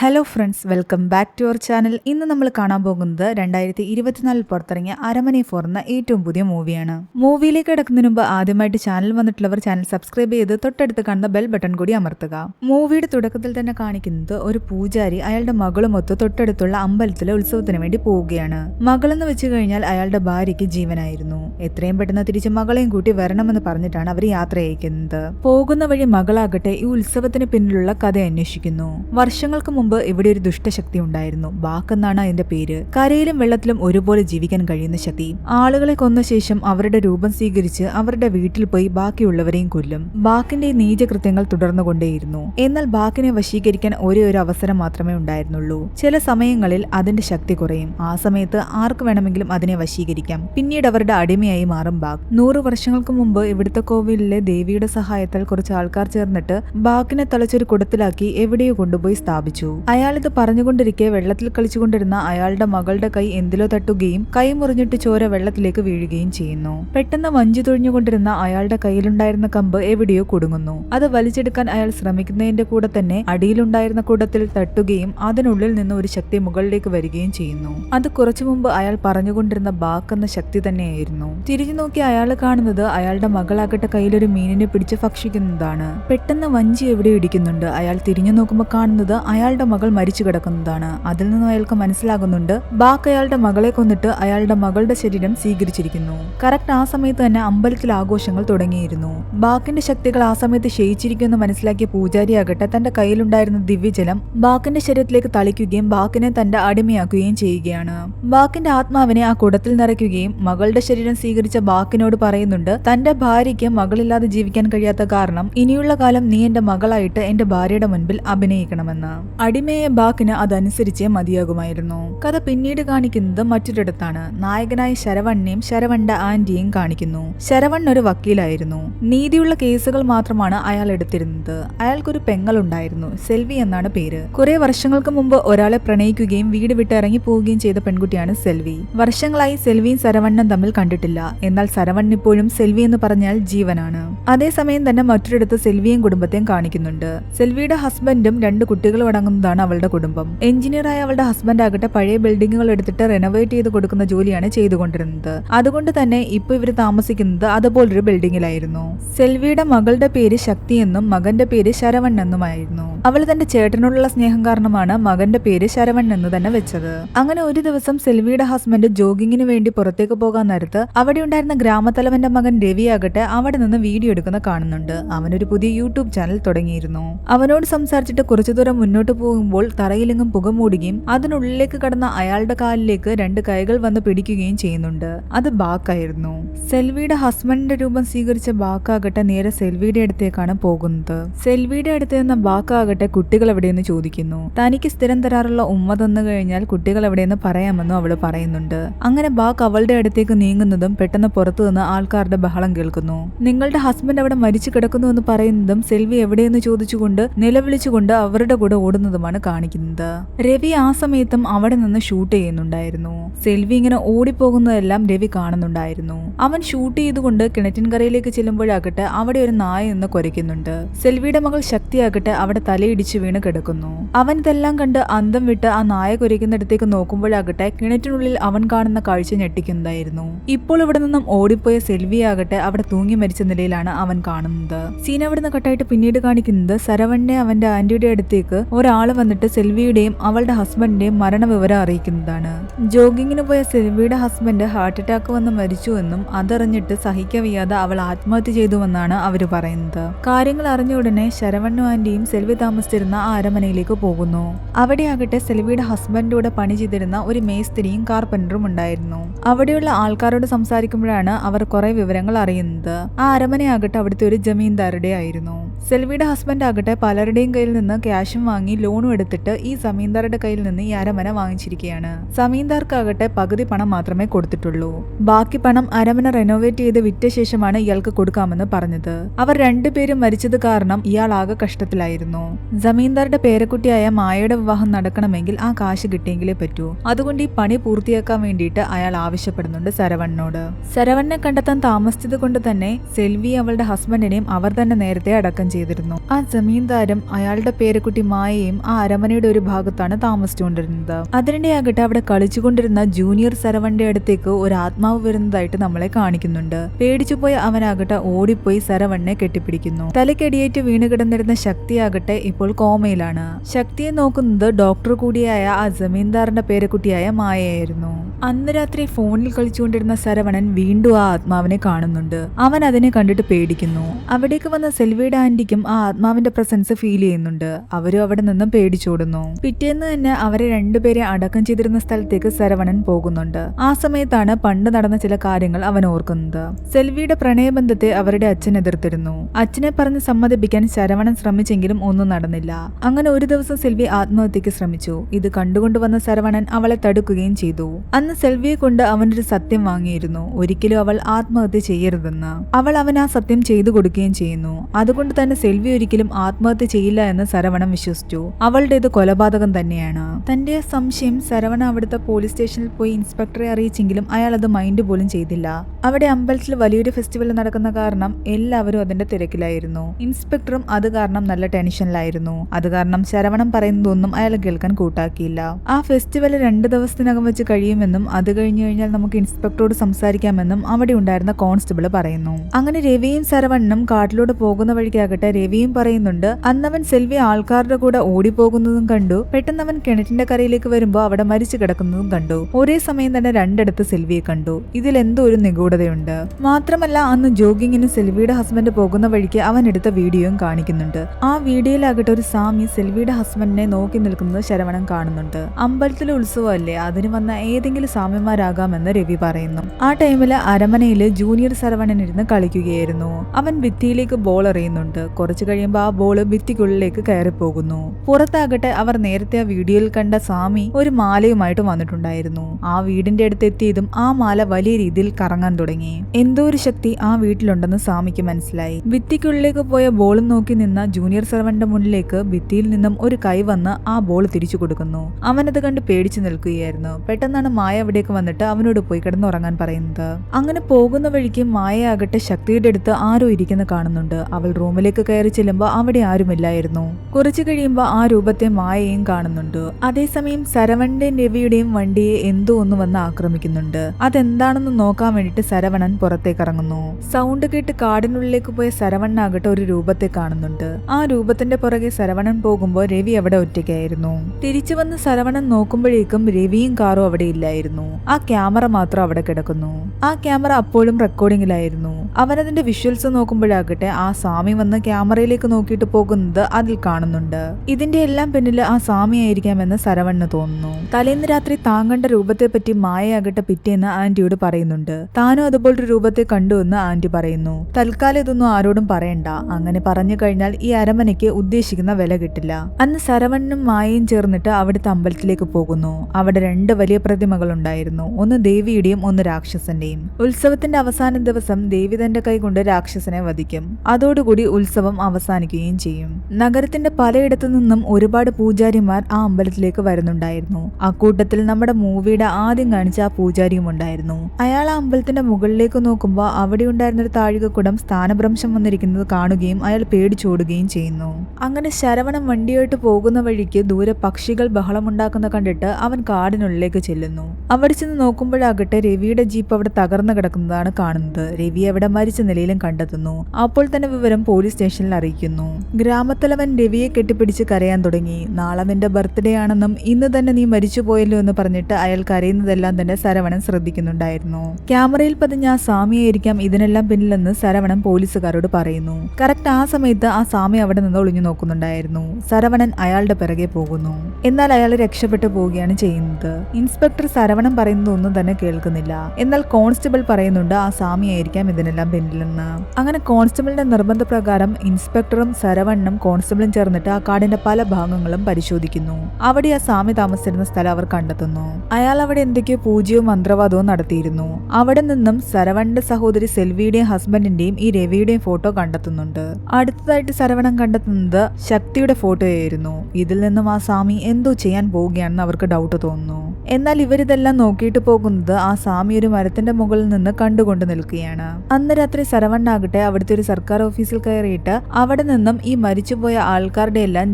Hello friends welcome back to our channel ഇന്ന് നമ്മൾ കാണാൻ പോകുന്നത് രണ്ടായിരത്തി ഇരുപത്തിനാലിൽ പുറത്തിറങ്ങിയ അരമനെ ഫോർ എന്ന ഏറ്റവും പുതിയ മൂവിയാണ്. മൂവിയിലേക്ക് കിടക്കുന്നതിന് മുമ്പ് ആദ്യമായിട്ട് ചാനൽ വന്നിട്ടുള്ളവർ ചാനൽ സബ്സ്ക്രൈബ് ചെയ്ത് തൊട്ടടുത്ത് കാണുന്ന ബെൽ ബട്ടൺ കൂടി അമർത്തുക. മൂവിയുടെ തുടക്കത്തിൽ തന്നെ കാണിക്കുന്നത് ഒരു പൂജാരി അയാളുടെ മകളുമൊത്ത് തൊട്ടടുത്തുള്ള അമ്പലത്തിലെ ഉത്സവത്തിന് വേണ്ടി പോവുകയാണ്. മകളെന്ന് വെച്ച് കഴിഞ്ഞാൽ അയാളുടെ ഭാര്യയ്ക്ക് ജീവനായിരുന്നു. എത്രയും പെട്ടെന്ന് തിരിച്ച് മകളെയും കൂട്ടി വരണമെന്ന് പറഞ്ഞിട്ടാണ് അവർ യാത്ര അയക്കുന്നത്. പോകുന്ന വഴി മകളാകട്ടെ ഈ ഉത്സവത്തിന് പിന്നിലുള്ള കഥ അന്വേഷിക്കുന്നു. വർഷങ്ങൾക്ക് മുമ്പ് ഇവിടെ ഒരു ദുഷ്ടശക്തി ഉണ്ടായിരുന്നു. ബാക്കെന്നാണ് അതിന്റെ പേര്. കരയിലും വെള്ളത്തിലും ഒരുപോലെ ജീവിക്കാൻ കഴിയുന്ന ശക്തി. ആളുകളെ കൊന്ന ശേഷം അവരുടെ രൂപം സ്വീകരിച്ച് അവരുടെ വീട്ടിൽ പോയി ബാക്കിയുള്ളവരെയും കൊല്ലും. ബാക്കിന്റെ നീചകൃത്യങ്ങൾ തുടർന്നുകൊണ്ടേയിരുന്നു. എന്നാൽ ബാക്കിനെ വശീകരിക്കാൻ ഒരേ ഒരു അവസരം മാത്രമേ ഉണ്ടായിരുന്നുള്ളൂ. ചില സമയങ്ങളിൽ അതിന്റെ ശക്തി കുറയും. ആ സമയത്ത് ആർക്ക് വേണമെങ്കിലും അതിനെ വശീകരിക്കാം. പിന്നീട് അവരുടെ അടിമയായി മാറും ബാക്ക് നൂറ് വർഷങ്ങൾക്ക് മുമ്പ് ഇവിടുത്തെ കോവിലിലെ ദേവിയുടെ സഹായത്താൽ കുറച്ച് ആൾക്കാർ ചേർന്നിട്ട് ബാക്കിനെ തളച്ചൊരു കുടത്തിലാക്കി എവിടെയോ കൊണ്ടുപോയി സ്ഥാപിച്ചു. അയാൾ ഇത് പറഞ്ഞുകൊണ്ടിരിക്കെ വെള്ളത്തിൽ കളിച്ചുകൊണ്ടിരുന്ന അയാളുടെ മകളുടെ കൈ എന്തിലോ തട്ടുകയും കൈ മുറിഞ്ഞിട്ട് ചോര വെള്ളത്തിലേക്ക് വീഴുകയും ചെയ്യുന്നു. പെട്ടെന്ന് വഞ്ചി തൊഴിഞ്ഞുകൊണ്ടിരുന്ന അയാളുടെ കയ്യിലുണ്ടായിരുന്ന കമ്പ് എവിടെയോ കുടുങ്ങുന്നു. അത് വലിച്ചെടുക്കാൻ അയാൾ ശ്രമിക്കുന്നതിന്റെ കൂടെ തന്നെ അടിയിലുണ്ടായിരുന്ന കൂടത്തിൽ തട്ടുകയും അതിനുള്ളിൽ നിന്ന് ഒരു ശക്തി മുകളിലേക്ക് വരികയും ചെയ്യുന്നു. അത് കുറച്ചു മുമ്പ് അയാൾ പറഞ്ഞുകൊണ്ടിരുന്ന ബാക്ക് എന്ന ശക്തി തന്നെയായിരുന്നു. തിരിഞ്ഞു നോക്കി അയാൾ കാണുന്നത് അയാളുടെ മകളാകട്ടെ കയ്യിലൊരു മീനിനെ പിടിച്ച് ഭക്ഷിക്കുന്നതാണ്. പെട്ടെന്ന് വഞ്ചി എവിടെ ഇടിക്കുന്നുണ്ട്? അയാൾ തിരിഞ്ഞു നോക്കുമ്പോൾ കാണുന്നത് അയാളുടെ മകൾ മരിച്ചു കിടക്കുന്നതാണ്. അതിൽ നിന്നും അയാൾക്ക് മനസ്സിലാകുന്നുണ്ട് ബാക്ക് അയാളുടെ മകളെ കൊന്നിട്ട് അയാളുടെ മകളുടെ ശരീരം സ്വീകരിച്ചിരിക്കുന്നു. കറക്റ്റ് ആ സമയത്ത് തന്നെ അമ്പലത്തിൽ ആഘോഷങ്ങൾ തുടങ്ങിയിരുന്നു. ബാക്കിന്റെ ശക്തികൾ ആ സമയത്ത് ക്ഷയിച്ചിരിക്കുമെന്ന് മനസ്സിലാക്കിയ പൂജാരിയാകട്ടെ തന്റെ കയ്യിലുണ്ടായിരുന്ന ദിവ്യജലം ബാക്കിന്റെ ശരീരത്തിലേക്ക് തളിക്കുകയും ബാക്കിനെ തന്റെ അടിമയാക്കുകയും ചെയ്യുകയാണ്. ബാക്കിന്റെ ആത്മാവിനെ ആ കുടത്തിൽ നിറയ്ക്കുകയും മകളുടെ ശരീരം സ്വീകരിച്ച ബാക്കിനോട് പറയുന്നുണ്ട് തന്റെ ഭാര്യയ്ക്ക് മകളില്ലാതെ ജീവിക്കാൻ കഴിയാത്ത കാരണം ഇനിയുള്ള കാലം നീ എന്റെ മകളായിട്ട് എന്റെ ഭാര്യയുടെ മുൻപിൽ അഭിനയിക്കണമെന്ന്. അടിമയെ ബാക്കിന് അതനുസരിച്ചേ മതിയാകുമായിരുന്നു. കഥ പിന്നീട് കാണിക്കുന്നത് മറ്റൊരിടത്താണ്. നായകനായ ശരവണ്ണയും ശരവണ്ട ആന്റിയും കാണിക്കുന്നു. ശരവൺ ഒരു വക്കീലായിരുന്നു. നീതിയുള്ള കേസുകൾ മാത്രമാണ് അയാൾ എടുത്തിരുന്നത്. അയാൾക്കൊരു പെങ്ങളുണ്ടായിരുന്നു. സെൽവി എന്നാണ് പേര്. കുറെ വർഷങ്ങൾക്ക് മുമ്പ് ഒരാളെ പ്രണയിക്കുകയും വീട് വിട്ട് ഇറങ്ങി പോവുകയും ചെയ്ത പെൺകുട്ടിയാണ് സെൽവി. വർഷങ്ങളായി സെൽവിയും ശരവണ്ണും തമ്മിൽ കണ്ടിട്ടില്ല. എന്നാൽ ശരവൺ ഇപ്പോഴും സെൽവി എന്ന് പറഞ്ഞാൽ ജീവനാണ്. അതേസമയം തന്നെ മറ്റൊരിടത്ത് സെൽവിയും കുടുംബത്തെയും കാണിക്കുന്നുണ്ട്. സെൽവിയുടെ ഹസ്ബൻഡും രണ്ട് കുട്ടികളും അടങ്ങുന്നതാണ് അവളുടെ കുടുംബം. എഞ്ചിനീയറായ അവളുടെ ഹസ്ബൻഡ് ആകട്ടെ പഴയ ബിൽഡിങ്ങുകൾ എടുത്തിട്ട് റെനോവേറ്റ് ചെയ്ത് കൊടുക്കുന്ന ജോലിയാണ് ചെയ്തുകൊണ്ടിരുന്നത്. അതുകൊണ്ട് തന്നെ ഇപ്പൊ ഇവർ താമസിക്കുന്നത് അതുപോലൊരു ബിൽഡിങ്ങിലായിരുന്നു സെൽവിയുടെ മകളുടെ പേര് ശക്തി എന്നും മകന്റെ പേര് ശരവൺ എന്നുമായിരുന്നു. അവൾ തന്റെ ചേട്ടനോടുള്ള സ്നേഹം കാരണമാണ് മകന്റെ പേര് ശരവൺ എന്ന് തന്നെ വെച്ചത്. അങ്ങനെ ഒരു ദിവസം സെൽവിയുടെ ഹസ്ബൻഡ് ജോഗിങ്ങിന് വേണ്ടി പുറത്തേക്ക് പോകാൻ നേരത്ത് അവിടെ ഉണ്ടായിരുന്ന ഗ്രാമത്തലവന്റെ മകൻ രവി ആകട്ടെ അവിടെ നിന്ന് വീഡിയോ എടുക്കുന്ന കാണുന്നുണ്ട്. അവനൊരു പുതിയ യൂട്യൂബ് ചാനൽ തുടങ്ങിയിരുന്നു. അവനോട് സംസാരിച്ചിട്ട് കുറച്ചു ദൂരം മുന്നോട്ട് പോകുമ്പോൾ തറയിലെങ്ങും പുക മൂടുകയും അതിനുള്ളിലേക്ക് കടന്ന അയാളുടെ കാലിലേക്ക് രണ്ട് കൈകൾ വന്ന് പിടിക്കുകയും ചെയ്യുന്നുണ്ട്. അത് ബാക്കായിരുന്നു. സെൽവിയുടെ ഹസ്ബൻഡിന്റെ രൂപം സ്വീകരിച്ച ബാക്കാകട്ടെ നേരെ സെൽവിയുടെ അടുത്തേക്കാണ് പോകുന്നത്. സെൽവിയുടെ അടുത്ത് നിന്ന് ബാക്കാകട്ടെ കുട്ടികൾ എവിടെയെന്ന് ചോദിക്കുന്നു. തനിക്ക് സ്ഥിരം തരാറുള്ള ഉമ്മ തന്നു കഴിഞ്ഞാൽ കുട്ടികൾ എവിടെയെന്ന് പറയാമെന്നും അവൾ പറയുന്നുണ്ട്. അങ്ങനെ ബാക്ക് അവളുടെ അടുത്തേക്ക് നീങ്ങുന്നതും പെട്ടെന്ന് പുറത്തു നിന്ന് ആൾക്കാരുടെ ബഹളം കേൾക്കുന്നു. നിങ്ങളുടെ ഹസ്ബൻഡ് അവിടെ മരിച്ചു കിടക്കുന്നു എന്ന് പറയുന്നതും സെൽവി എവിടെയെന്ന് ചോദിച്ചുകൊണ്ട് നിലവിളിച്ചുകൊണ്ട് അവരുടെ കൂടെ ഓടുന്നതുമാണ് കാണിക്കുന്നത്. രവി ആ സമയത്തും അവിടെ നിന്ന് ഷൂട്ട് ചെയ്യുന്നുണ്ടായിരുന്നു. സെൽവി ഇങ്ങനെ ഓടിപ്പോകുന്നതെല്ലാം രവി കാണുന്നുണ്ടായിരുന്നു. അവൻ ഷൂട്ട് ചെയ്തുകൊണ്ട് കിണറ്റിൻകരയിലേക്ക് ചെല്ലുമ്പോഴാകട്ടെ അവിടെ ഒരു നായ നിന്ന് കുരയ്ക്കുന്നുണ്ട്. സെൽവിയുടെ മകൾ ശക്തിയാകട്ടെ അവിടെ തലയിടിച്ച് വീണ് കിടക്കുന്നു. അവൻ ഇതെല്ലാം കണ്ട് അന്തം വിട്ട് ആ നായ കുരയ്ക്കുന്നിടത്തേക്ക് നോക്കുമ്പോഴാകട്ടെ കിണറ്റിനുള്ളിൽ അവൻ കാണുന്ന കാഴ്ച ഞെട്ടിക്കുന്നതായിരുന്നു ഇപ്പോൾ ഇവിടെ നിന്നും ഓടിപ്പോയ സെൽവിയാകട്ടെ അവിടെ തൂങ്ങി മരിച്ച നിലയിലാണ് അവൻ കാണുന്നത്. സീൻ അവിടെ നിന്ന് കട്ടായിട്ട് പിന്നീട് കാണിക്കുന്നത് സരവണ്ണെ അവന്റെ ആന്റിയുടെ അടുത്തേക്ക് ഒരാൾ വന്നിട്ട് സെൽവിയുടെയും അവളുടെ ഹസ്ബൻഡിന്റെയും മരണവിവരം അറിയിക്കുന്നതാണ്. ജോഗിങ്ങിന് പോയ സെൽവിയുടെ ഹസ്ബൻഡ് ഹാർട്ട് അറ്റാക്ക് വന്ന് മരിച്ചുവെന്നും അതറിഞ്ഞിട്ട് സഹിക്കവയ്യാതെ അവൾ ആത്മഹത്യ ചെയ്തുവെന്നാണ് അവർ പറയുന്നത്. കാര്യങ്ങൾ അറിഞ്ഞ ഉടനെ ശരവണ്ണു ആന്റിയും സെൽവി താമസിച്ചിരുന്ന ആ അരമനയിലേക്ക് പോകുന്നു. അവിടെയാകട്ടെ സെൽവിയുടെ ഹസ്ബൻഡോടെ പണി ചെയ്തിരുന്ന ഒരു മേസ്ത്രിയും കാർപ്പന്ററും ഉണ്ടായിരുന്നു. അവിടെയുള്ള ആൾക്കാരോട് സംസാരിക്കുമ്പോഴാണ് അവർ കുറെ വിവരങ്ങൾ അറിയുന്നത്. ആ അരമനയാകട്ടെ അവിടുത്തെ ഒരു ജമീന്ദാരുടെ ആയിരുന്നു. സെൽവിയുടെ ഹസ്ബൻഡ് ആകട്ടെ പലരുടെയും കയ്യിൽ നിന്ന് ക്യാഷും വാങ്ങി ലോണും എടുത്തിട്ട് ഈ സമീന്ദാറുടെ കയ്യിൽ നിന്ന് ഈ അരമന വാങ്ങിച്ചിരിക്കുകയാണ് സമീന്ദാർക്കാകട്ടെ പകുതി പണം മാത്രമേ കൊടുത്തിട്ടുള്ളൂ. ബാക്കി പണം അരമന റെനോവേറ്റ് ചെയ്ത് വിറ്റ ശേഷമാണ് ഇയാൾക്ക് കൊടുക്കാമെന്ന് പറഞ്ഞത്. അവർ രണ്ടുപേരും മരിച്ചത് കാരണം ഇയാൾ ആകെ കഷ്ടത്തിലായിരുന്നു. ജമീന്ദാറുടെ പേരക്കുട്ടിയായ മായയുടെ വിവാഹം നടക്കണമെങ്കിൽ ആ കാശ് കിട്ടിയെങ്കിലേ പറ്റൂ. അതുകൊണ്ട് ഈ പണി പൂർത്തിയാക്കാൻ വേണ്ടിയിട്ട് അയാൾ ആവശ്യപ്പെടുന്നുണ്ട് സരവണ്ണോട് സരവണ്ണെ കണ്ടെത്താൻ താമസിച്ചത് കൊണ്ട് തന്നെ സെൽവി അവളുടെ ഹസ്ബൻഡിനെയും അവർ തന്നെ നേരത്തെ അടക്കം ചെയ്തിരുന്നു. ആ ജമീന്ദാരും അയാളുടെ പേരക്കുട്ടി മായയും അരമനയുടെ ഒരു ഭാഗത്താണ് താമസിച്ചുകൊണ്ടിരുന്നത്. അതിനിടെയാകട്ടെ അവിടെ കളിച്ചുകൊണ്ടിരുന്ന ജൂനിയർ സരവന്റെ അടുത്തേക്ക് ഒരു ആത്മാവ് വരുന്നതായിട്ട് നമ്മളെ കാണിക്കുന്നുണ്ട്. പേടിച്ചുപോയ അവനാകട്ടെ ഓടിപ്പോയി സരവണ്ണെ കെട്ടിപ്പിടിക്കുന്നു. തലക്കടിയേറ്റ് വീണ് കിടന്നിരുന്ന ശക്തിയാകട്ടെ ഇപ്പോൾ കോമയിലാണ്. ശക്തിയെ നോക്കുന്നത് ഡോക്ടർ കൂടിയായ ആ ജമീന്ദാറിന്റെ പേരക്കുട്ടിയായ മായയായിരുന്നു. അന്ന് രാത്രി ഫോണിൽ കളിച്ചുകൊണ്ടിരുന്ന സരവണൻ വീണ്ടും ആ ആത്മാവിനെ കാണുന്നുണ്ട്. അവൻ അതിനെ കണ്ടിട്ട് പേടിക്കുന്നു. അവിടേക്ക് വന്ന സെൽവിയുടെ ആന്റിക്കും ആ ആത്മാവിന്റെ പ്രസൻസ് ഫീൽ ചെയ്യുന്നുണ്ട്. അവരും അവിടെ നിന്നും പേടിച്ചോടുന്നു. പിറ്റേന്ന് തന്നെ അവരെ രണ്ടുപേരെ അടക്കം ചെയ്തിരുന്ന സ്ഥലത്തേക്ക് സരവണൻ പോകുന്നുണ്ട്. ആ സമയത്താണ് പണ്ട് നടന്ന ചില കാര്യങ്ങൾ അവൻ ഓർക്കുന്നത്. സെൽവിയുടെ പ്രണയബന്ധത്തെ അവരുടെ അച്ഛൻ എതിർത്തിരുന്നു. അച്ഛനെ പറഞ്ഞ് സമ്മതിപ്പിക്കാൻ ശരവണൻ ശ്രമിച്ചെങ്കിലും ഒന്നും നടന്നില്ല. അങ്ങനെ ഒരു ദിവസം സെൽവി ആത്മഹത്യക്ക് ശ്രമിച്ചു. ഇത് കണ്ടുകൊണ്ടുവന്ന ശരവണൻ അവളെ തടുക്കുകയും ചെയ്തു. അന്ന് സെൽവിയെ കൊണ്ട് അവനൊരു സത്യം വാങ്ങിയിരുന്നു. ഒരിക്കലും അവൾ ആത്മഹത്യ ചെയ്യരുതെന്ന്. അവൾ അവൻ ആ സത്യം ചെയ്തു കൊടുക്കുകയും ചെയ്യുന്നു. അതുകൊണ്ട് തന്നെ സെൽവി ഒരിക്കലും ആത്മഹത്യ ചെയ്യില്ല എന്ന് ശരവണൻ വിശ്വസിച്ചു. അവളുടേത് കൊലപാതകം തന്നെയാണ്. തന്റെ സംശയം സരവണ അവിടുത്തെ പോലീസ് സ്റ്റേഷനിൽ പോയി ഇൻസ്പെക്ടറെ അറിയിച്ചെങ്കിലും അയാൾ അത് മൈൻഡ് പോലും ചെയ്തില്ല. അവിടെ അമ്പലത്തിൽ വലിയൊരു ഫെസ്റ്റിവൽ നടക്കുന്ന കാരണം എല്ലാവരും അതിന്റെ തിരക്കിലായിരുന്നു. ഇൻസ്പെക്ടറും അത് കാരണം നല്ല ടെൻഷനിലായിരുന്നു. അത് കാരണം ശരവണം പറയുന്നതൊന്നും അയാൾ കേൾക്കാൻ കൂട്ടാക്കിയില്ല. ആ ഫെസ്റ്റിവൽ രണ്ട് ദിവസത്തിനകം വെച്ച് കഴിയുമെന്നും അത് കഴിഞ്ഞു കഴിഞ്ഞാൽ നമുക്ക് ഇൻസ്പെക്ടറോട് സംസാരിക്കാമെന്നും അവിടെ ഉണ്ടായിരുന്ന കോൺസ്റ്റബിൾ പറയുന്നു. അങ്ങനെ രവിയും ശരവണ്ണനും കാട്ടിലൂടെ പോകുന്ന വഴിക്കാകട്ടെ രവിയും പറയുന്നുണ്ട് അന്നവൻ സെൽവി ആൾക്കാരുടെ കൂടെ ഓടിപ്പോകുന്നതും കണ്ടു. പെട്ടെന്ന് അവൻ കിണറ്റിന്റെ കരയിലേക്ക് വരുമ്പോൾ അവിടെ മരിച്ചു കിടക്കുന്നതും കണ്ടു. ഒരേ സമയം തന്നെ രണ്ടിടത്ത് സെൽവിയെ കണ്ടു. ഇതിൽ എന്തോ ഒരു നിഗൂഢതയുണ്ട്. മാത്രമല്ല അന്ന് ജോഗിങ്ങിന് സെൽവിയുടെ ഹസ്ബൻഡ് പോകുന്ന വഴിക്ക് അവൻ എടുത്ത വീഡിയോയും കാണിക്കുന്നുണ്ട്. ആ വീഡിയോയിലാകട്ടെ ഒരു സാമി സെൽവിയുടെ ഹസ്ബൻഡിനെ നോക്കി നിൽക്കുന്നത് ശരവണൻ കാണുന്നുണ്ട്. അമ്പലത്തിലെ ഉത്സവമല്ലേ? അതിന് വന്ന ഏതെങ്കിലും സാമ്യന്മാരാകാമെന്ന് രവി പറയുന്നു. ആ ടൈമിൽ അരമനയിൽ ജൂനിയർ ശരവണൻ ഇരുന്ന് കളിക്കുകയായിരുന്നു. അവൻ ഭിത്തിയിലേക്ക് ബോൾ എറിയുന്നുണ്ട്. കുറച്ചു കഴിയുമ്പോൾ ആ ബോൾ ഭിത്തിക്കുള്ളിലേക്ക് കയറി പോകുന്നു പുറത്താകട്ടെ അവർ നേരത്തെ ആ വീഡിയോയിൽ കണ്ട സ്വാമി ഒരു മാലയുമായിട്ട് വന്നിട്ടുണ്ടായിരുന്നു. ആ വീടിന്റെ അടുത്ത് എത്തിയതും ആ മാല വലിയ രീതിയിൽ കറങ്ങാൻ തുടങ്ങി. എന്തോ ഒരു ശക്തി ആ വീട്ടിലുണ്ടെന്ന് സ്വാമിക്ക് മനസ്സിലായി. ഭിത്തിക്കുള്ളിലേക്ക് പോയ ബോളും നോക്കി നിന്ന ജൂനിയർ സെർവന്റെ മുന്നിലേക്ക് ഭിത്തിയിൽ നിന്നും ഒരു കൈ വന്ന് ആ ബോൾ തിരിച്ചു കൊടുക്കുന്നു. അവനത് കണ്ട് പേടിച്ചു നിൽക്കുകയായിരുന്നു. പെട്ടെന്നാണ് മായ അവിടേക്ക് വന്നിട്ട് അവനോട് പോയി കിടന്നുറങ്ങാൻ പറയുന്നത്. അങ്ങനെ പോകുന്ന വഴിക്ക് മായ ആകട്ടെ ശക്തിയുടെ അടുത്ത് ആരോ ഇരിക്കുന്ന കാണുന്നുണ്ട്. അവൾ റൂമിലേക്ക് കയറി ചെല്ലുമ്പോൾ അവിടെ ആരുമില്ലായിരുന്നു. കുറച്ചു കഴിയുമ്പോൾ ആ രൂപത്തെ മായയും കാണുന്നുണ്ട്. അതേസമയം സരവണന്റെയും രവിയുടെയും വണ്ടിയെ എന്തോ ഒന്ന് വന്ന് ആക്രമിക്കുന്നുണ്ട്. അതെന്താണെന്ന് നോക്കാൻ വേണ്ടിട്ട് സരവണൻ പുറത്തേക്ക് ഇറങ്ങുന്നു. സൗണ്ട് കേട്ട് കാടിനുള്ളിലേക്ക് പോയ സരവണ്ണാകട്ടെ ഒരു രൂപത്തെ കാണുന്നുണ്ട്. ആ രൂപത്തിന്റെ പുറകെ സരവണൻ പോകുമ്പോൾ രവി അവിടെ ഒറ്റയ്ക്കായിരുന്നു. തിരിച്ചു വന്ന് സരവണൻ നോക്കുമ്പോഴേക്കും രവിയും കാറും അവിടെ ഇല്ലായിരുന്നു. ആ ക്യാമറ മാത്രം അവിടെ കിടക്കുന്നു. ആ ക്യാമറ അപ്പോഴും റെക്കോർഡിംഗിലായിരുന്നു അവനതിന്റെ വിഷ്വൽസ് നോക്കുമ്പോഴാകട്ടെ ആ സ്വാമി വന്ന് ക്യാമറയിലേക്ക് നോക്കിയിട്ട് പോകുന്നത് അതിൽ കാണുന്നുണ്ട്. ഇതിന്റെ എല്ലാം പിന്നിൽ ആ സ്വാമിയായിരിക്കാമെന്ന് സരവണ്ണ തോന്നുന്നു. തലേന്ന് രാത്രി താങ്കണ്ട രൂപത്തെപ്പറ്റി രൂപത്തെ പറ്റി മായയാകട്ടെ പിറ്റേന്ന് ആന്റിയോട് പറയുന്നുണ്ട്. താനും അതുപോലൊരു രൂപത്തെ കണ്ടു എന്ന് ആന്റി പറയുന്നു. തൽക്കാലം ഇതൊന്നും ആരോടും പറയണ്ട. അങ്ങനെ പറഞ്ഞു കഴിഞ്ഞാൽ ഈ അരമനയ്ക്ക് ഉദ്ദേശിക്കുന്ന വില കിട്ടില്ല. അന്ന് സരവണ്ണും മായയും ചേർന്നിട്ട് അവിടുത്തെ അമ്പലത്തിലേക്ക് പോകുന്നു. അവിടെ രണ്ട് വലിയ പ്രതിമകൾ ഉണ്ടായിരുന്നു ഒന്ന് ദേവിയുടെയും ഒന്ന് രാക്ഷസന്റെയും. ഉത്സവത്തിന്റെ അവസാന ദിവസം ദേവി തന്റെ കൈ കൊണ്ട് രാക്ഷസനെ വധിക്കും. അതോടുകൂടി ഉത്സവം അവസാനിക്കുകയും ചെയ്യും. നഗരത്തിന്റെ പലയിടത്തു നിന്നും ഒരുപാട് പൂജാരിമാർ ആ അമ്പലത്തിലേക്ക് വരുന്നുണ്ടായിരുന്നു. അക്കൂട്ടത്തിൽ നമ്മുടെ മൂവിയുടെ ആദ്യം കാണിച്ച ആ പൂജാരിയും ഉണ്ടായിരുന്നു. അയാൾ ആ അമ്പലത്തിന്റെ മുകളിലേക്ക് നോക്കുമ്പോൾ അവിടെ ഉണ്ടായിരുന്ന ഒരു താഴികക്കുടം സ്ഥാനഭ്രംശം വന്നിരിക്കുന്നത് കാണുകയും അയാൾ പേടിച്ചോടുകയും ചെയ്യുന്നു. അങ്ങനെ ശരവണം വണ്ടിയായിട്ട് പോകുന്ന വഴിക്ക് ദൂരെ പക്ഷികൾ ബഹളമുണ്ടാക്കുന്ന കണ്ടിട്ട് അവൻ കാടിനുള്ളിലേക്ക് ചെല്ലുന്നു. അവിടെ ചെന്ന് നോക്കുമ്പോഴാകട്ടെ രവിയുടെ ജീപ്പ് അവിടെ തകർന്നു കിടക്കുന്നതാണ് കാണുന്നത്. രവി അവിടെ മരിച്ച നിലയിലും കണ്ടെത്തുന്നു. അപ്പോൾ തന്നെ വിവരം പോലീസ് സ്റ്റേഷനിൽ അറിയിക്കുന്നു. ഗ്രാമത്തലവൻ രവിയെ കെട്ടിപ്പിടിച്ച് കരയാൻ തുടങ്ങി. നാളെ നിന്റെ ബർത്ത്ഡേ ആണെന്നും ഇന്ന് തന്നെ നീ മരിച്ചു പോയല്ലോ എന്ന് പറഞ്ഞിട്ട് അയാൾ കരയുന്നതെല്ലാം തന്നെ സരവണൻ ശ്രദ്ധിക്കുന്നുണ്ടായിരുന്നു. ക്യാമറയിൽ പതിഞ്ഞ ആ സ്വാമിയായിരിക്കാം ഇതിനെല്ലാം പിന്നിലെന്ന് സരവണൻ പോലീസുകാരോട് പറയുന്നു. കറക്റ്റ് ആ സമയത്ത് ആ സ്വാമി അവിടെ നിന്ന് ഒളിഞ്ഞു നോക്കുന്നുണ്ടായിരുന്നു. സരവണൻ അയാളുടെ പിറകെ പോകുന്നു. എന്നാൽ അയാൾ രക്ഷപ്പെട്ടു പോവുകയാണ് ചെയ്യുന്നത്. ഇൻസ്പെക്ടർ സരവണൻ പറയുന്നതൊന്നും തന്നെ കേൾക്കുന്നില്ല. എന്നാൽ കോൺസ്റ്റബിൾ പറയുന്നുണ്ട് ആ സ്വാമിയായിരിക്കാം ഇതിനെല്ലാം പിന്നിലെന്ന്. അങ്ങനെ കോൺസ്റ്റബിളിന്റെ നിർബന്ധപ്രകാരം ഇൻസ്പെക്ടറും സരവണ്ണും കോൺസ്റ്റബിളും ചേർന്നിട്ട് ആ കാടിന്റെ പല ഭാഗങ്ങളും പരിശോധിക്കുന്നു. അവിടെ ആ സ്വാമി താമസിച്ചിരുന്ന സ്ഥലം അവർ കണ്ടെത്തുന്നു. അയാൾ അവിടെ എന്തൊക്കെയോ പൂജയോ മന്ത്രവാദവും നടത്തിയിരുന്നു. അവിടെ നിന്നും സരവണന്റെ സഹോദരി സെൽവിയുടെയും ഹസ്ബൻഡിന്റെയും ഈ രവിയുടെയും ഫോട്ടോ കണ്ടെത്തുന്നുണ്ട്. അടുത്തതായിട്ട് സരവണൻ കണ്ടെത്തുന്നത് ശക്തിയുടെ ഫോട്ടോയായിരുന്നു. ഇതിൽ നിന്നും ആ സ്വാമി എന്തോ ചെയ്യാൻ പോവുകയാണെന്ന് അവർക്ക് ഡൗട്ട് തോന്നുന്നു. എന്നാൽ ഇവരിതെല്ലാം നോക്കിയിട്ട് പോകുന്നത് ആ സ്വാമി ഒരു മരത്തിന്റെ മുകളിൽ നിന്ന് കണ്ടുകൊണ്ട് നിൽക്കുകയാണ്. അന്ന് രാത്രി സരവണ്ണാകട്ടെ അവിടുത്തെ ഒരു സർക്കാർ ഓഫീസിൽ കയറിയിട്ട് അവിടെ നിന്നും ഈ മരിച്ചുപോയ ആൾക്കാരുടെ എല്ലാം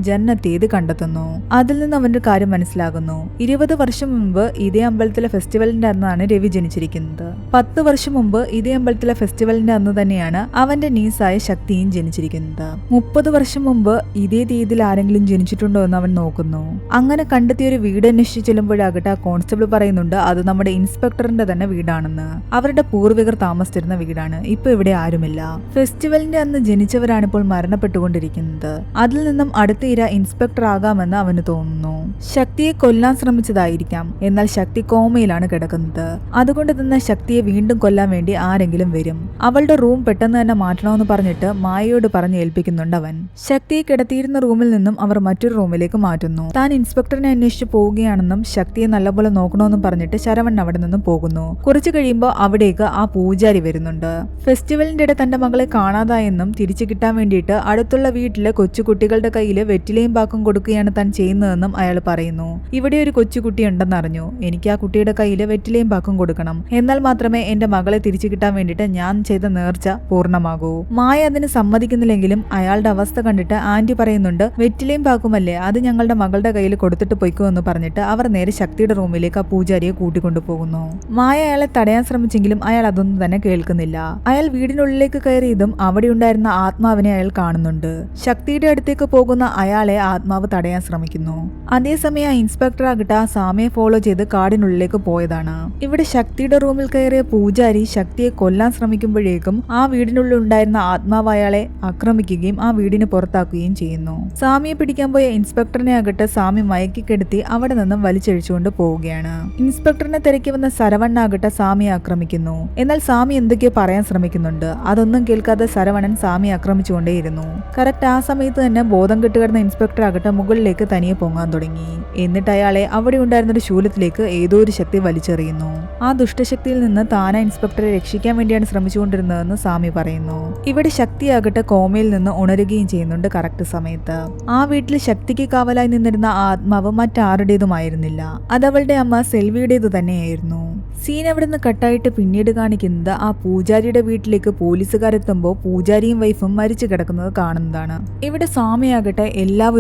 ജനനത്തീയതി കണ്ടെത്തുന്നു? അതിൽ നിന്ന് അവന്റെ കാര്യം മനസ്സിലാകുന്നു. ഇരുപത് വർഷം മുമ്പ് ഇതേ അമ്പലത്തിലെ ഫെസ്റ്റിവലിന്റെ അന്നാണ് രവി ജനിച്ചിരിക്കുന്നത്. പത്ത് വർഷം മുമ്പ് ഇതേ അമ്പലത്തിലെ ഫെസ്റ്റിവലിന്റെ അന്ന് തന്നെയാണ് അവന്റെ നീസായ ശക്തിയും ജനിച്ചിരിക്കുന്നത്. മുപ്പത് വർഷം മുമ്പ് ഇതേ തീയതിയിൽ ആരെങ്കിലും ജനിച്ചിട്ടുണ്ടോ എന്ന് അവൻ നോക്കുന്നു. അങ്ങനെ കണ്ടെത്തിയ ഒരു വീട് അന്വേഷിച്ച് ചെല്ലുമ്പോഴാകട്ടെ ആ കോൺസ്റ്റബിൾ പറയുന്നുണ്ട് അത് നമ്മുടെ ഇൻസ്പെക്ടറിന്റെ തന്നെ വീടാണെന്ന്. അവരുടെ പൂർവികർ താമസിച്ചിരുന്ന വീടാണ്. ഇപ്പൊ ഇവിടെ ആരുമില്ല. ഫെസ്റ്റിവലിന്റെ അന്ന് ജനിച്ചവരാണ് ഇപ്പോൾ മരണപ്പെട്ടുകൊണ്ടിരിക്കുന്നത്. അതിൽ നിന്നും അടുത്ത ഇര ഇൻസ്പെക്ടർ ആകാമെന്ന് അവന് തോന്നുന്നു. ശക്തിയെ കൊല്ലാൻ ശ്രമിച്ചതായിരിക്കാം. എന്നാൽ ശക്തി കോമയിലാണ് കിടക്കുന്നത്. അതുകൊണ്ട് തന്നെ ശക്തിയെ വീണ്ടും കൊല്ലാൻ വേണ്ടി ആരെങ്കിലും വരും. അവളുടെ റൂം പെട്ടെന്ന് തന്നെ മാറ്റണമെന്ന് പറഞ്ഞിട്ട് മായയോട് പറഞ്ഞ് ഏൽപ്പിക്കുന്നുണ്ട് അവൻ. ശക്തിയെ കിടത്തിയിരുന്ന റൂമിൽ നിന്നും അവർ മറ്റൊരു റൂമിലേക്ക് മാറ്റുന്നു. താൻ ഇൻസ്പെക്ടറിനെ അന്വേഷിച്ച് പോവുകയാണെന്നും ശക്തിയെ നല്ലപോലെ നോക്കണമെന്നും പറഞ്ഞിട്ട് ശരവൺ അവിടെ നിന്നും പോകുന്നു. കുറച്ചു കഴിയുമ്പോൾ അവിടേക്ക് ആ പൂജാരി വരുന്നുണ്ട്. ഫെസ്റ്റിവലിന്റെ ഇടെ തന്റെ മകളെ കാണാതായെന്നും തിരിച്ചു കിട്ടാൻ വേണ്ടിയിട്ട് അടുത്തുള്ള വീട്ടിലെ കൊച്ചുകുട്ടികളുടെ കയ്യിൽ വെറ്റിലയും പാക്കും കൊടുക്കുകയാണ് താൻ ചെയ്യുന്നതെന്നും അയാൾ പറയുന്നു. ഇവിടെ ഒരു കൊച്ചുകുട്ടി ഉണ്ടെന്നറിഞ്ഞു എനിക്ക് ആ കുട്ടിയുടെ കയ്യിൽ വെറ്റിലയും പാക്കും കൊടുക്കണം. എന്നാൽ മാത്രമേ എന്റെ മകളെ തിരിച്ചു കിട്ടാൻ വേണ്ടിയിട്ട് ഞാൻ ചെയ്ത നേർച്ച പൂർണമാകൂ. മായ അതിന് സമ്മതിക്കുന്നില്ലെങ്കിലും അയാളുടെ അവസ്ഥ കണ്ടിട്ട് ആന്റി പറയുന്നുണ്ട് വെറ്റിലയും പാക്കുമല്ലേ അത് ഞങ്ങളുടെ മകളുടെ കയ്യിൽ കൊടുത്തിട്ട് പൊയ്ക്കോ എന്ന് പറഞ്ഞിട്ട് അവർ നേരെ ശക്തിയുടെ റൂമിലേക്ക് ആ പൂജാരിയെ കൂട്ടിക്കൊണ്ടുപോകുന്നു മായ അയാളെ തടയാൻ ശ്രമിച്ചെങ്കിലും അയാൾ അതൊന്നും തന്നെ കേൾക്കുന്നില്ല. അയാൾ വീടിനുള്ളിലേക്ക് കയറിയതും അവിടെ ഉണ്ടായിരുന്ന ആത്മാവിനെ അയാൾ കാണുന്നുണ്ട്. ശക്തിയുടെ അടുത്തേക്ക് പോകുന്ന അയാളെ ആത്മാവ് തടയാൻ ശ്രമിക്കുന്നു. അതേസമയം ആ ഇൻസ്പെക്ടർ ആകട്ടെ സാമയെ ഫോളോ ചെയ്ത് കാടിനുള്ളിലേക്ക് പോയതാണ്. ഇവിടെ ശക്തിയുടെ റൂമിൽ കയറിയ പൂജാരി ശക്തിയെ കൊല്ലാൻ ശ്രമിക്കുമ്പോഴേക്കും ആ വീടിനുള്ളിൽ ഉണ്ടായിരുന്ന ആത്മാവ് അയാളെ ആക്രമിക്കുകയും ആ വീടിന് പുറത്താക്കുകയും ചെയ്യുന്നു. സാമിയെ പിടിക്കാൻ പോയ ഇൻസ്പെക്ടറിനെ ആകട്ടെ സാമി മയക്കിക്കെടുത്തി അവിടെ നിന്നും വലിച്ചഴിച്ചുകൊണ്ട് പോവുകയാണ്. ഇൻസ്പെക്ടറിനെ തിരക്കി വന്ന സരവണ്ണാകട്ടെ സാമിയെ ആക്രമിക്കുന്നു. എന്നാൽ സാമി എന്തൊക്കെയോ പറയാൻ ശ്രമിക്കുന്നുണ്ട്. അതൊന്നും കേൾക്കാതെ സരവണൻ സാമിയെ ആക്രമിച്ചുകൊണ്ടേയിരുന്നു. കറക്റ്റ് ആ സമയത്ത് തന്നെ ബോധം കെട്ടുകിടന്ന ഇൻസ്പെക്ടർ ആകട്ടെ മുകളിലേക്ക് തനിയെ പൊങ്ങാൻ തുടങ്ങി. എന്നിട്ട് അയാളെ അവിടെ ഉണ്ടായിരുന്ന ഒരു ശൂലത്തിലേക്ക് ഏതോ ഒരു ശക്തി വലിച്ചെറിയുന്നു. ആ ദുഷ്ടശക്തിയിൽ നിന്ന് താന ഇൻസ്പെക്ടറെ രക്ഷിക്കാൻ വേണ്ടിയാണ് ശ്രമിച്ചുകൊണ്ടിരുന്നതെന്ന് സാമി പറയുന്നു. ഇവിടെ ശക്തിയാകട്ടെ കോമയിൽ നിന്ന് ഉണരുകയും ചെയ്യുന്നുണ്ട് കറക്റ്റ് സമയത്ത്. ആ വീട്ടിൽ ശക്തിക്ക് കാവലായി നിന്നിരുന്ന ആത്മാവ് മറ്റാരുടേതുമായിരുന്നില്ല. അവളുടെ അമ്മ സെൽവിയുടേതു തന്നെയായിരുന്നു. സീൻ അവിടെ നിന്ന് കട്ടായിട്ട് പിന്നീട് കാണിക്കുന്നത് ആ പൂജാരിയുടെ വീട്ടിലേക്ക് പോലീസുകാരെത്തുമ്പോൾ പൂജാരിയും വൈഫും മരിച്ചു കിടക്കുന്നത് കാണുന്നതാണ്. ഇവിടെ സ്വാമിയാകട്ടെ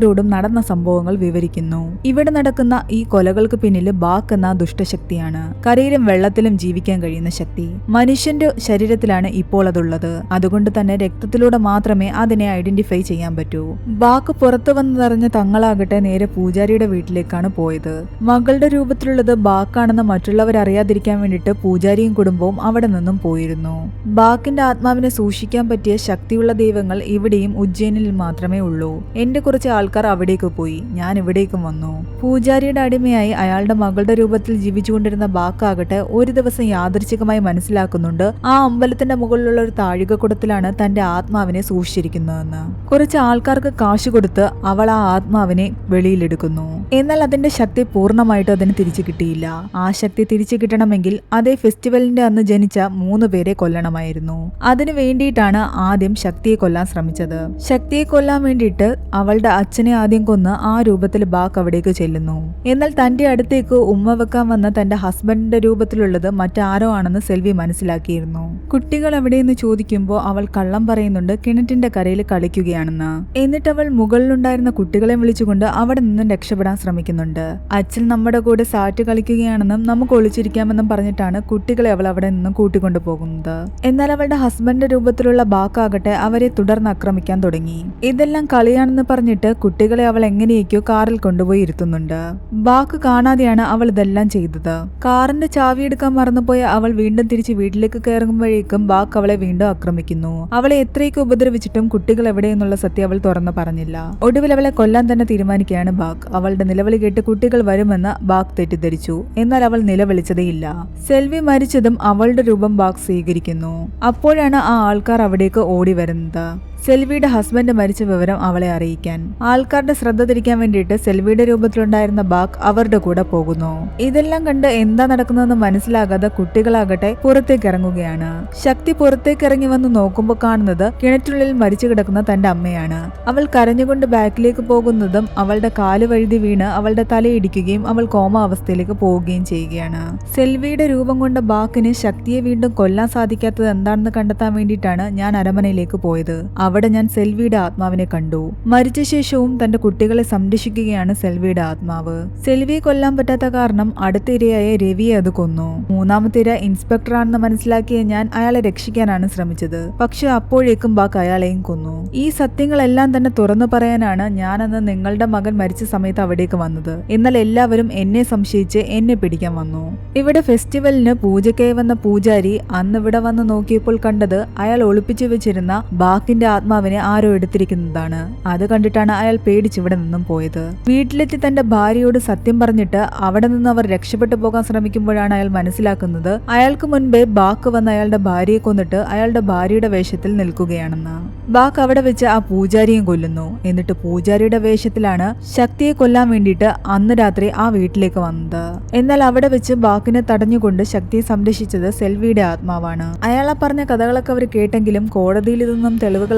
എല്ലാവരോടും നടന്ന സംഭവങ്ങൾ വിവരിക്കുന്നു. ഇവിടെ നടക്കുന്ന ഈ കൊലകൾക്ക് പിന്നിൽ ബാക്ക് എന്ന ദുഷ്ടശക്തിയാണ്. കരയിലും വെള്ളത്തിലും ജീവിക്കാൻ കഴിയുന്ന ശക്തി. മനുഷ്യന്റെ ശരീരത്തിലാണ് ഇപ്പോൾ അതുള്ളത്. അതുകൊണ്ട് തന്നെ രക്തത്തിലൂടെ മാത്രമേ അതിനെ ഐഡന്റിഫൈ ചെയ്യാൻ പറ്റൂ. ബാക്ക് പുറത്തു വന്നതറിഞ്ഞ തങ്ങളാകട്ടെ നേരെ പൂജാരിയുടെ വീട്ടിലേക്കാണ് പോയത്. മകളുടെ രൂപത്തിലുള്ളത് ബാക്കാണെന്ന് മറ്റുള്ളവരറിയാതിരിക്കാൻ വേണ്ടിയിട്ട് പൂജാരിയും കുടുംബവും അവിടെ നിന്നും പോയിരുന്നു. ബാക്കിന്റെ ആത്മാവിനെ സൂക്ഷിക്കാൻ പറ്റിയ ശക്തിയുള്ള ദൈവങ്ങൾ ഇവിടെയും ഉജ്ജയിനിൽ മാത്രമേ ഉള്ളൂ. എന്റെ കുറച്ച് ആൾക്കാർ അവിടേക്ക് പോയി. ഞാൻ ഇവിടേക്കും വന്നു. പൂജാരിയുടെ അടിമയായി അയാളുടെ മകളുടെ രൂപത്തിൽ ജീവിച്ചുകൊണ്ടിരുന്ന ബാക്കാകട്ടെ ഒരു ദിവസം യാദൃച്ഛികമായി മനസ്സിലാക്കുന്നുണ്ട് ആ അമ്പലത്തിന്റെ മുകളിലുള്ള ഒരു താഴികക്കുടത്തിലാണ് തന്റെ ആത്മാവിനെ സൂക്ഷിച്ചിരിക്കുന്നതെന്ന്. കുറച്ച് ആൾക്കാർക്ക് കാശ് കൊടുത്ത് അവൾ ആ ആത്മാവിനെ വെളിയിലെടുക്കുന്നു. എന്നാൽ അതിന്റെ ശക്തി പൂർണമായിട്ടും അതിന് തിരിച്ചു കിട്ടിയില്ല. ആ ശക്തി തിരിച്ചു കിട്ടണമെങ്കിൽ അതേ ഫെസ്റ്റിവലിന്റെ അന്ന് ജനിച്ച മൂന്ന് പേരെ കൊല്ലണമായിരുന്നു. അതിനു വേണ്ടിയിട്ടാണ് ആദ്യം ശക്തിയെ കൊല്ലാൻ ശ്രമിച്ചത്. ശക്തിയെ കൊല്ലാൻ വേണ്ടിയിട്ട് അവളുടെ അച്ഛനെ ആദ്യം കൊന്ന് ആ രൂപത്തിൽ ബാക്ക് അവിടേക്ക് ചെല്ലുന്നു. എന്നാൽ തന്റെ അടുത്തേക്ക് ഉമ്മ വെക്കാൻ വന്ന തന്റെ ഹസ്ബൻഡിന്റെ രൂപത്തിലുള്ളത് മറ്റാരോ ആണെന്ന് സെൽവി മനസ്സിലാക്കിയിരുന്നു. കുട്ടികൾ എവിടെയെന്ന് ചോദിക്കുമ്പോൾ അവൾ കള്ളം പറയുന്നുണ്ട് കിണറ്റിന്റെ കരയിൽ കളിക്കുകയാണെന്ന്. എന്നിട്ട് അവൾ മുകളിലുണ്ടായിരുന്ന കുട്ടികളെ വിളിച്ചുകൊണ്ട് അവിടെ നിന്നും രക്ഷപ്പെടാൻ ശ്രമിക്കുന്നുണ്ട്. അച്ഛൻ നമ്മുടെ കൂടെ സാറ്റ് കളിക്കുകയാണെന്നും നമുക്ക് ഒളിച്ചിരിക്കാമെന്നും പറഞ്ഞിട്ടാണ് കുട്ടികളെ അവൾ അവിടെ നിന്നും കൂട്ടിക്കൊണ്ടു പോകുന്നത്. എന്നാൽ അവളുടെ ഹസ്ബൻഡിന്റെ രൂപത്തിലുള്ള ബാക്കാകട്ടെ അവരെ തുടർന്ന് ആക്രമിക്കാൻ തുടങ്ങി. ഇതെല്ലാം കളിയാണെന്ന് പറഞ്ഞിട്ട് കുട്ടികളെ അവൾ എങ്ങനെയൊക്കെയോ കാറിൽ കൊണ്ടുപോയി ഇരുത്തുന്നുണ്ട്. ബാക്ക് കാണാതെയാണ് അവൾ ഇതെല്ലാം ചെയ്തത്. കാറിന്റെ ചാവി എടുക്കാൻ മറന്നുപോയ അവൾ വീണ്ടും തിരിച്ച് വീട്ടിലേക്ക് കയറുമ്പോഴേക്കും ബാക്ക് അവളെ വീണ്ടും ആക്രമിക്കുന്നു. അവളെ എത്രയൊക്കെ ഉപദ്രവിച്ചിട്ടും കുട്ടികൾ എവിടെയെന്നുള്ള സത്യം അവൾ തുറന്നു പറഞ്ഞില്ല. ഒടുവിൽ അവളെ കൊല്ലാൻ തന്നെ തീരുമാനിക്കുകയാണ് ബാക്ക് അവളുടെ നിലവിളി കേട്ട് കുട്ടികൾ വരുമെന്ന് ബാക്ക് തെറ്റിദ്ധരിച്ചു. എന്നാൽ അവൾ നിലവിളിച്ചതേയില്ല. സെൽവി മരിച്ചതും അവളുടെ രൂപം ബാക്ക് സ്വീകരിക്കുന്നു. അപ്പോഴാണ് ആ ആൾക്കാർ അവിടേക്ക് ഓടി വരുന്നത്. സെൽവിയുടെ ഹസ്ബൻഡ് മരിച്ച വിവരം അവളെ അറിയിക്കാൻ. ആൾക്കാരുടെ ശ്രദ്ധ തിരിക്കാൻ വേണ്ടിയിട്ട് സെൽവിയുടെ രൂപത്തിലുണ്ടായിരുന്ന ബാഗ് അവരുടെ കൂടെ പോകുന്നു. ഇതെല്ലാം കണ്ട് എന്താ നടക്കുന്നതെന്ന് മനസ്സിലാകാതെ കുട്ടികളാകട്ടെ പുറത്തേക്ക് ഇറങ്ങുകയാണ്. ശക്തി പുറത്തേക്ക് ഇറങ്ങി വന്ന് നോക്കുമ്പോൾ കാണുന്നത് കിണറ്റുള്ളിൽ മരിച്ചു കിടക്കുന്ന തന്റെ അമ്മയാണ്. അവൾ കരഞ്ഞുകൊണ്ട് ബാക്കിലേക്ക് പോകുന്നതും അവളുടെ കാൽ വഴുതി വീണ് അവളുടെ തലയിടിക്കുകയും അവൾ കോമ അവസ്ഥയിലേക്ക് പോവുകയും ചെയ്യുകയാണ്. സെൽവിയുടെ രൂപം കൊണ്ട ബാക്കിന് ശക്തിയെ വീണ്ടും കൊല്ലാൻ സാധിക്കാത്തത് എന്താണെന്ന് കണ്ടെത്താൻ വേണ്ടിയിട്ടാണ് ഞാൻ അരമനയിലേക്ക് പോയത്. അവിടെ ഞാൻ സെൽവിയുടെ ആത്മാവിനെ കണ്ടു. മരിച്ച ശേഷവും തന്റെ കുട്ടികളെ സംരക്ഷിക്കുകയാണ് സെൽവിയുടെ ആത്മാവ്. സെൽവിയെ കൊല്ലാൻ പറ്റാത്ത കാരണം അടുത്ത ഇരയായ രവിയെ അത് കൊന്നു. മൂന്നാമത്തെ ഇര ഇൻസ്പെക്ടറാണെന്ന് മനസ്സിലാക്കിയ ഞാൻ അയാളെ രക്ഷിക്കാനാണ് ശ്രമിച്ചത്. പക്ഷെ അപ്പോഴേക്കും ബാക്ക് അയാളെയും കൊന്നു. ഈ സത്യങ്ങളെല്ലാം തന്നെ തുറന്നു പറയാനാണ് ഞാനന്ന് നിങ്ങളുടെ മകൻ മരിച്ച സമയത്ത് അവിടേക്ക് വന്നത്. എന്നാൽ എല്ലാവരും എന്നെ സംശയിച്ച് എന്നെ പിടിക്കാൻ വന്നു. ഇവിടെ ഫെസ്റ്റിവലിന് പൂജയ്ക്കായി വന്ന പൂജാരി അന്ന് ഇവിടെ വന്ന് നോക്കിയപ്പോൾ കണ്ടത് അയാൾ ഒളിപ്പിച്ചു വെച്ചിരുന്ന ബാക്കിന്റെ ആത്മാവിനെ ആരോ എടുത്തിരിക്കുന്നതാണ്. അത് കണ്ടിട്ടാണ് അയാൾ പേടിച്ചിവിടെ നിന്നും പോയത്. വീട്ടിലെത്തി തന്റെ ഭാര്യയോട് സത്യം പറഞ്ഞിട്ട് അവിടെ നിന്ന് അവർ രക്ഷപ്പെട്ടു പോകാൻ ശ്രമിക്കുമ്പോഴാണ് അയാൾ മനസ്സിലാക്കുന്നത് അയാൾക്ക് മുൻപേ ബാക്ക് വന്ന് അയാളുടെ ഭാര്യയെ കൊന്നിട്ട് അയാളുടെ ഭാര്യയുടെ വേഷത്തിൽ നിൽക്കുകയാണെന്ന്. ബാക്ക് അവിടെ വെച്ച് ആ പൂജാരിയും കൊല്ലുന്നു. എന്നിട്ട് പൂജാരിയുടെ വേഷത്തിലാണ് ശക്തിയെ കൊല്ലാൻ വേണ്ടിയിട്ട് അന്ന് രാത്രി ആ വീട്ടിലേക്ക് വന്നത്. എന്നാൽ അവിടെ വെച്ച് ബാക്കിനെ തടഞ്ഞുകൊണ്ട് ശക്തിയെ സംരക്ഷിച്ചത് സെൽവിയുടെ ആത്മാവാണ്. അയാളെ പറഞ്ഞ കഥകളൊക്കെ അവർ കേട്ടെങ്കിലും കോടതിയിൽ ഇതൊന്നും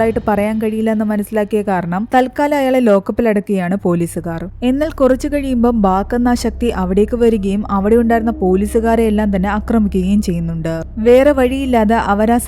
തെളിവുകളായിട്ട് പറയാൻ കഴിയില്ല എന്ന് മനസ്സിലാക്കിയ കാരണം തൽക്കാലം അയാളെ ലോക്കപ്പിലടക്കുകയാണ് പോലീസുകാർ. എന്നാൽ കുറച്ചു കഴിയുമ്പോൾ ബാക്കെന്ന ശക്തി അവിടേക്ക് വരികയും അവിടെ ഉണ്ടായിരുന്ന പോലീസുകാരെ എല്ലാം തന്നെ ആക്രമിക്കുകയും ചെയ്യുന്നുണ്ട്. വേറെ വഴിയില്ലാതെ അവർ ആ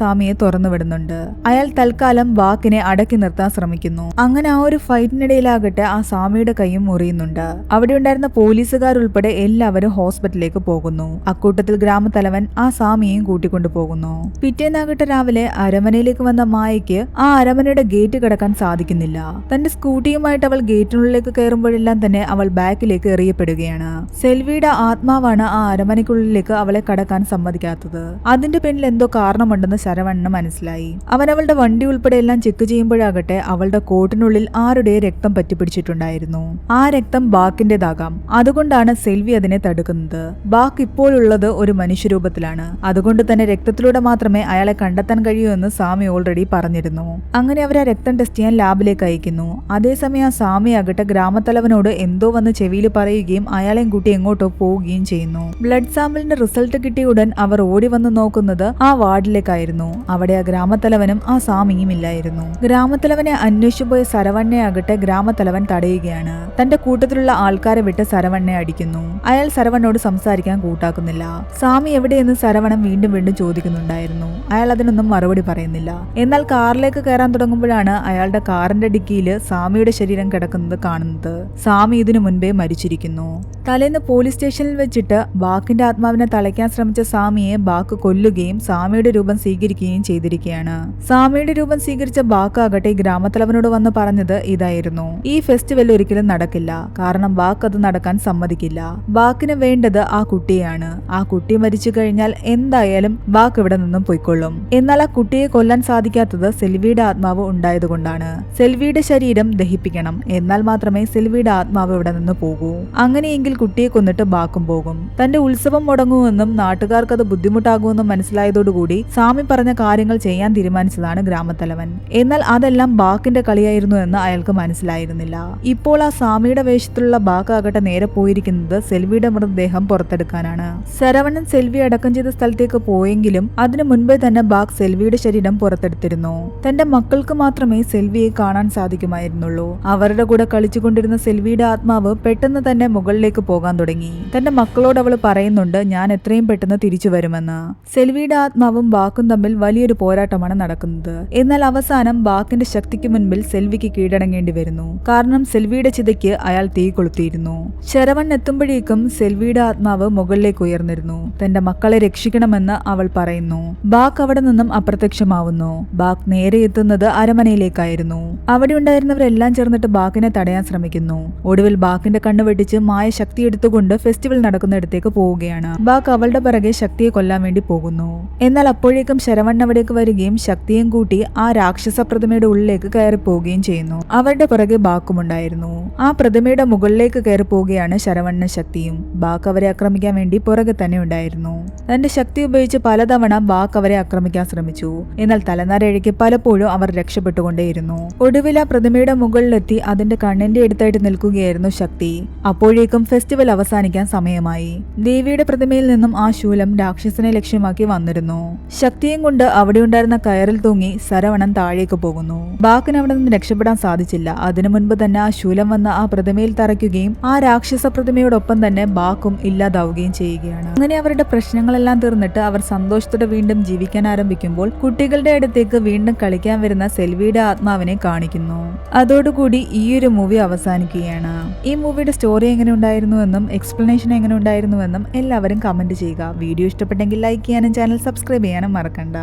തുറന്നുവിടുന്നുണ്ട് അയാൾ തൽക്കാലം ബാക്കിനെ അടക്കി നിർത്താൻ ശ്രമിക്കുന്നു. അങ്ങനെ ആ ഒരു ഫൈറ്റിനിടയിലാകട്ടെ ആ സ്വാമിയുടെ കൈയും മുറിയുന്നുണ്ട്. അവിടെ ഉണ്ടായിരുന്ന പോലീസുകാർ ഉൾപ്പെടെ എല്ലാവരും ഹോസ്പിറ്റലിലേക്ക് പോകുന്നു. അക്കൂട്ടത്തിൽ ഗ്രാമത്തലവൻ ആ സ്വാമിയെയും കൂട്ടിക്കൊണ്ടു പോകുന്നു. പിറ്റേന്നാകട്ടെ രാവിലെ അരമനയിലേക്ക് വന്ന മായയ്ക്ക് ആ അരമനയുടെ ഗേറ്റ് കടക്കാൻ സാധിക്കുന്നില്ല. തന്റെ സ്കൂട്ടിയുമായിട്ട് അവൾ ഗേറ്റിനുള്ളിലേക്ക് കയറുമ്പോഴെല്ലാം തന്നെ അവൾ ബാക്കിലേക്ക് എറിയപ്പെടുകയാണ്. സെൽവിയുടെ ആത്മാവാണ് ആ അരമനയ്ക്കുള്ളിലേക്ക് അവളെ കടക്കാൻ സമ്മതിക്കാത്തത്. അതിന്റെ പിന്നിൽ എന്തോ കാരണമുണ്ടെന്ന് ശരവണ്ണന് മനസ്സിലായി. അവൻ അവളുടെ വണ്ടി ഉൾപ്പെടെ എല്ലാം ചെക്ക് ചെയ്യുമ്പോഴാകട്ടെ അവളുടെ കോട്ടിനുള്ളിൽ ആരുടെ രക്തം പറ്റിപ്പിടിച്ചിട്ടുണ്ടായിരുന്നു. ആ രക്തം ബാക്കിന്റേതാകാം. അതുകൊണ്ടാണ് സെൽവി അതിനെ തടുക്കുന്നത്. ബാക്ക് ഇപ്പോഴുള്ളത് ഒരു മനുഷ്യരൂപത്തിലാണ്. അതുകൊണ്ട് തന്നെ രക്തത്തിലൂടെ മാത്രമേ അയാളെ കണ്ടെത്താൻ കഴിയൂ എന്ന് സ്വാമി ഓൾറെഡി പറഞ്ഞിരുന്നു. അങ്ങനെ അവർ ആ രക്തം ടെസ്റ്റ് ചെയ്യാൻ ലാബിലേക്ക് അയക്കുന്നു. അതേസമയം ആ സാമിയാകട്ടെ ഗ്രാമത്തലവനോട് എന്തോ വന്ന് ചെവിയിൽ പറയുകയും അയാളെയും കൂട്ടി എങ്ങോട്ടോ പോവുകയും ചെയ്യുന്നു. ബ്ലഡ് സാമ്പിളിന്റെ റിസൾട്ട് കിട്ടിയ ഉടൻ അവർ ഓടി വന്ന് നോക്കുന്നത് ആ വാർഡിലേക്കായിരുന്നു. അവിടെ ആ ഗ്രാമത്തലവനും ആ സാമിയും ഇല്ലായിരുന്നു. ഗ്രാമത്തലവനെ അന്വേഷിച്ചു പോയ സരവണ്ണയാകട്ടെ ഗ്രാമത്തലവൻ തടയുകയാണ്. തന്റെ കൂട്ടത്തിലുള്ള ആൾക്കാരെ വിട്ട് സരവണ്ണയെ അടിക്കുന്നു. അയാൾ സരവണ്ണോട് സംസാരിക്കാൻ കൂട്ടാക്കുന്നില്ല. സ്വാമി എവിടെയെന്ന് സരവണൻ വീണ്ടും വീണ്ടും ചോദിക്കുന്നുണ്ടായിരുന്നു. അയാൾ അതിനൊന്നും മറുപടി പറയുന്നില്ല. എന്നാൽ കാറിലേക്ക് കയറാൻ തുടങ്ങുമ്പോഴാണ് അയാളുടെ കാറിന്റെ ഡിക്കിയിൽ സ്വാമിയുടെ ശരീരം കിടക്കുന്നത് കാണുന്നത്. സ്വാമി ഇതിനു മുൻപേ മരിച്ചിരിക്കുന്നു. തലേന്ന് പോലീസ് സ്റ്റേഷനിൽ വെച്ചിട്ട് ബാക്കിന്റെ ആത്മാവിനെ തളയ്ക്കാൻ ശ്രമിച്ച സ്വാമിയെ ബാക്ക് കൊല്ലുകയും സ്വാമിയുടെ രൂപം സ്വീകരിക്കുകയും ചെയ്തിരിക്കുകയാണ്. സ്വാമിയുടെ രൂപം സ്വീകരിച്ച ബാക്കാകട്ടെ ഗ്രാമത്തലവനോട് വന്ന് പറഞ്ഞത് ഇതായിരുന്നു. ഈ ഫെസ്റ്റിവൽ ഒരിക്കലും നടക്കില്ല. കാരണം ബാക്ക് അത് നടക്കാൻ സമ്മതിക്കില്ല. ബാക്കിന് വേണ്ടത് ആ കുട്ടിയാണ്. ആ കുട്ടി മരിച്ചു കഴിഞ്ഞാൽ എന്തായാലും ബാക്ക് ഇവിടെ നിന്നും പൊയ്ക്കൊള്ളും. എന്നാൽ ആ കുട്ടിയെ കൊല്ലാൻ സാധിക്കാത്തത് സെൽവിയുടെ ആത്മാവ് ഉണ്ടായതുകൊണ്ടാണ് സെൽവിയുടെ ശരീരം ദഹിപ്പിക്കണം. എന്നാൽ മാത്രമേ സെൽവിയുടെ ആത്മാവ് ഇവിടെ നിന്ന് പോകൂ. അങ്ങനെയെങ്കിൽ കുട്ടിയെ കൊന്നിട്ട് ബാക്കും പോകും. തന്റെ ഉത്സവം മുടങ്ങുമെന്നും നാട്ടുകാർക്ക് അത് ബുദ്ധിമുട്ടാകുമെന്നും മനസ്സിലായതോടുകൂടി സ്വാമി പറഞ്ഞ കാര്യങ്ങൾ ചെയ്യാൻ തീരുമാനിച്ചതാണ് ഗ്രാമത്തലവൻ. എന്നാൽ അതെല്ലാം ബാക്കിന്റെ കളിയായിരുന്നു എന്ന് അയാൾക്ക് മനസ്സിലായിരുന്നില്ല. ഇപ്പോൾ ആ സ്വാമിയുടെ വേഷത്തിലുള്ള ബാക്കാകട്ടെ നേരെ പോയിരിക്കുന്നത് സെൽവിയുടെ മൃതദേഹം പുറത്തെടുക്കാനാണ്. ശരവണൻ സെൽവി അടക്കം ചെയ്ത സ്ഥലത്തേക്ക് പോയെങ്കിലും അതിനു മുൻപേ തന്നെ ബാഗ് സെൽവിയുടെ ശരീരം പുറത്തെടുത്തിരുന്നു. തന്റെ മക്കൾക്ക് മാത്രമേ സെൽവിയെ കാണാൻ സാധിക്കുമായിരുന്നുള്ളൂ. അവരുടെ കൂടെ കളിച്ചുകൊണ്ടിരുന്ന സെൽവിയുടെ ആത്മാവ് പെട്ടെന്ന് തന്നെ മുകളിലേക്ക് പോകാൻ തുടങ്ങി. തന്റെ മക്കളോട് അവൾ പറയുന്നുണ്ട് ഞാൻ എത്രയും പെട്ടെന്ന് തിരിച്ചു വരുമെന്ന്. സെൽവിയുടെ ആത്മാവും ബാക്കും തമ്മിൽ വലിയൊരു പോരാട്ടമാണ് നടക്കുന്നത്. എന്നാൽ അവസാനം ബാക്കിന്റെ ശക്തിക്ക് മുൻപിൽ സെൽവിക്ക് കീഴടങ്ങേണ്ടി വരുന്നു. കാരണം സെൽവിയുടെ ചിതയ്ക്ക് അയാൾ തീ കൊളുത്തിയിരുന്നു. ശരവൺ എത്തുമ്പോഴേക്കും സെൽവിയുടെ ആത്മാവ് മുകളിലേക്ക് ഉയർന്നിരുന്നു. തന്റെ മക്കളെ രക്ഷിക്കണമെന്ന് അവൾ പറയുന്നു. ബാക്ക് അവിടെ നിന്നും അപ്രത്യക്ഷമാവുന്നു. ബാക്ക് നേരെ എത്തുന്നത് അരമനയിലേക്കായിരുന്നു. അവിടെ ഉണ്ടായിരുന്നവരെല്ലാം ചേർന്നിട്ട് ബാക്കിനെ തടയാൻ ശ്രമിക്കുന്നു. ഒടുവിൽ ബാക്കിന്റെ കണ്ണ് വെട്ടിച്ച് മായ ശക്തി എടുത്തുകൊണ്ട് ഫെസ്റ്റിവൽ നടക്കുന്നിടത്തേക്ക് പോവുകയാണ്. ബാക്ക് അവളുടെ പിറകെ ശക്തിയെ കൊല്ലാൻ വേണ്ടി പോകുന്നു. എന്നാൽ അപ്പോഴേക്കും ശരവൺ അവിടേക്ക് വരികയും ശക്തിയും കൂട്ടി ആ രാക്ഷസ പ്രതിമയുടെ ഉള്ളിലേക്ക് കയറി പോവുകയും ചെയ്യുന്നു. അവരുടെ പുറകെ ബാക്കുമുണ്ടായിരുന്നു ആ പ്രതിമയുടെ മുകളിലേക്ക് കയറി പോവുകയാണ് ശരവണ്ണ ശക്തിയും. ബാക്ക് അവരെ ആക്രമിക്കാൻ വേണ്ടി പുറകെ തന്നെ ഉണ്ടായിരുന്നു. തന്റെ ശക്തി ഉപയോഗിച്ച് പലതവണ ബാക്ക് അവരെ ആക്രമിക്കാൻ ശ്രമിച്ചു. എന്നാൽ തലനാരഴയ്ക്ക് പലപ്പോഴും അവർ രക്ഷപ്പെട്ടുകൊണ്ടേയിരുന്നു. ഒടുവിൽ ആ പ്രതിമയുടെ മുകളിലെത്തി അതിന്റെ കണ്ണിന്റെ അടുത്തായിട്ട് നിൽക്കുകയായിരുന്നു ശക്തി. അപ്പോഴേക്കും ഫെസ്റ്റിവൽ അവസാനിക്കാൻ സമയമായി. ദേവിയുടെ പ്രതിമയിൽ നിന്നും ആ ശൂലം രാക്ഷസനെ ലക്ഷ്യമാക്കി വന്നിരുന്നു. ശക്തിയും കൊണ്ട് അവിടെ ഉണ്ടായിരുന്ന കയറിൽ തൂങ്ങി സരവണൻ താഴേക്ക് പോകുന്നു. ബാക്കിന് അവിടെ നിന്ന് രക്ഷപ്പെടാൻ സാധിച്ചില്ല. അതിനു മുൻപ് തന്നെ ആ ശൂലം വന്ന് ആ പ്രതിമയിൽ തറയ്ക്കുകയും ആ രാക്ഷസ പ്രതിമയോടൊപ്പം തന്നെ ബാക്കും ഇല്ലാതാവുകയും ചെയ്യുകയാണ്. അങ്ങനെ അവരുടെ പ്രശ്നങ്ങളെല്ലാം തീർന്നിട്ട് അവർ സന്തോഷത്തോടെ വീണ്ടും ജീവിക്കാൻ ആരംഭിക്കുമ്പോൾ കുട്ടികളുടെ അടുത്തേക്ക് വീണ്ടും കളിക്കാൻ വരുന്ന സെൽവിയുടെ ആത്മാവിനെ കാണിക്കുന്നു. അതോടുകൂടി ഈ ഒരു മൂവി അവസാനിക്കുകയാണ്. ഈ മൂവിയുടെ സ്റ്റോറി എങ്ങനെ ഉണ്ടായിരുന്നുവെന്നും എക്സ്പ്ലനേഷൻ എങ്ങനെ ഉണ്ടായിരുന്നുവെന്നും എല്ലാവരും കമന്റ് ചെയ്യുക. വീഡിയോ ഇഷ്ടപ്പെട്ടെങ്കിൽ ലൈക്ക് ചെയ്യാനും ചാനൽ സബ്സ്ക്രൈബ് ചെയ്യാനും മറക്കണ്ട.